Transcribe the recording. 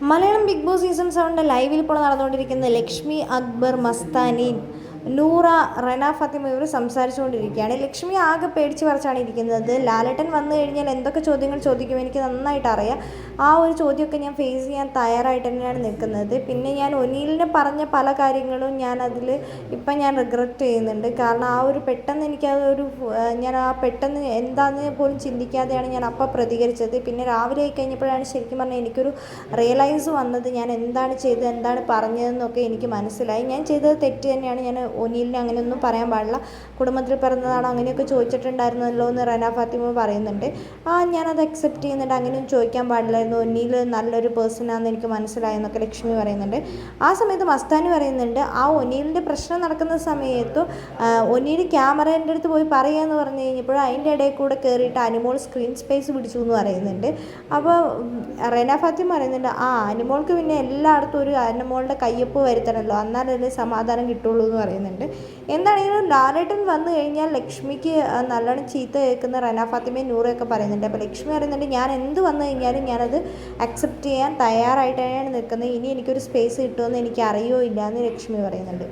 Malayalam big boss season സെവന്റെ ലൈവിൽ ഇപ്പോൾ നടന്നുകൊണ്ടിരിക്കുന്ന ലക്ഷ്മി അക്ബർ മസ്താനി നൂറ റന ഫാത്തിമ ഇവർ സംസാരിച്ചുകൊണ്ടിരിക്കുകയാണ്. ലക്ഷ്മി ആകെ പേടിച്ച് പറിച്ചാണ് ഇരിക്കുന്നത്. ലാലേട്ടൻ വന്നു കഴിഞ്ഞാൽ എന്തൊക്കെ ചോദ്യങ്ങൾ ചോദിക്കും എനിക്ക് നന്നായിട്ട് അറിയാം ആ ഒരു ചോദ്യമൊക്കെ ഞാൻ ഫേസ് ചെയ്യാൻ തയ്യാറായിട്ട് തന്നെയാണ് നിൽക്കുന്നത്. പിന്നെ ഞാൻ ഒനീലിനെ പറഞ്ഞ പല കാര്യങ്ങളും ഞാൻ അതിൽ ഇപ്പം ഞാൻ റിഗ്രറ്റ് ചെയ്യുന്നുണ്ട്. കാരണം ആ ഒരു പെട്ടെന്ന് എനിക്കതൊരു ഞാൻ ആ പെട്ടെന്ന് എന്താണെന്ന് പോലും ചിന്തിക്കാതെയാണ് ഞാൻ അപ്പം പ്രതികരിച്ചത്. പിന്നെ രാവിലെ ആയി കഴിഞ്ഞപ്പോഴാണ് ശരിക്കും പറഞ്ഞാൽ എനിക്കൊരു റിയലൈസ് വന്നത്. ഞാൻ എന്താണ് ചെയ്തത് എന്താണ് പറഞ്ഞതെന്നൊക്കെ എനിക്ക് മനസ്സിലായി. ഞാൻ ചെയ്തത് തെറ്റ് തന്നെയാണ്. ഞാൻ ഒനീലിനെ അങ്ങനെയൊന്നും പറയാൻ പാടില്ല. കുടുംബത്തിൽ പിറന്നതാണോ അങ്ങനെയൊക്കെ ചോദിച്ചിട്ടുണ്ടായിരുന്നല്ലോ എന്ന് റന ഫാത്തിമ പറയുന്നുണ്ട്. ആ ഞാനത് അക്സെപ്റ്റ് ചെയ്യുന്നുണ്ട്. അങ്ങനെയൊന്നും ചോദിക്കാൻ പാടില്ലായിരുന്നു. ഒനീൽ നല്ലൊരു പേഴ്സൺ ആണെന്ന് എനിക്ക് മനസ്സിലായെന്നൊക്കെ ലക്ഷ്മി പറയുന്നുണ്ട്. ആ സമയത്ത് മസ്താനി പറയുന്നുണ്ട് ആ ഒനീലിന്റെ പ്രശ്നം നടക്കുന്ന സമയത്ത് ഒനീൽ ക്യാമറേന്റെ അടുത്ത് പോയി പറയുക എന്ന് പറഞ്ഞു കഴിഞ്ഞപ്പോൾ അതിന്റെ ഇടയിൽ കൂടെ കയറിയിട്ട് അനിമോൾ സ്ക്രീൻ സ്പേസ് പിടിച്ചു എന്ന് പറയുന്നുണ്ട്. അപ്പോൾ റെന ഫാത്തിമ പറയുന്നുണ്ട് ആ അനിമോൾക്ക് പിന്നെ എല്ലായിടത്തും ഒരു അനിമോളുടെ കയ്യൊപ്പ് വരുത്തണമല്ലോ എന്നാലല്ലേ സമാധാനം കിട്ടുള്ളൂ എന്ന് പറയുന്നുണ്ട്. എന്താണെങ്കിലും ലാലേട്ടൻ വന്നു കഴിഞ്ഞാൽ ലക്ഷ്മിക്ക് നല്ലോണം ചീത്ത കേൾക്കുന്ന റനാ ഫാത്തിമയും നൂറയൊക്കെ പറയുന്നുണ്ട്. അപ്പോൾ ലക്ഷ്മി പറയുന്നുണ്ട് ഞാൻ എന്ത് വന്നു കഴിഞ്ഞാലും ഞാനത് അക്സെപ്റ്റ് ചെയ്യാൻ തയ്യാറായിട്ടാണ് നിൽക്കുന്നത്. ഇനി എനിക്കൊരു സ്പേസ് കിട്ടുമെന്ന് എനിക്ക് അറിയോ ഇല്ല എന്ന് ലക്ഷ്മി പറയുന്നുണ്ട്.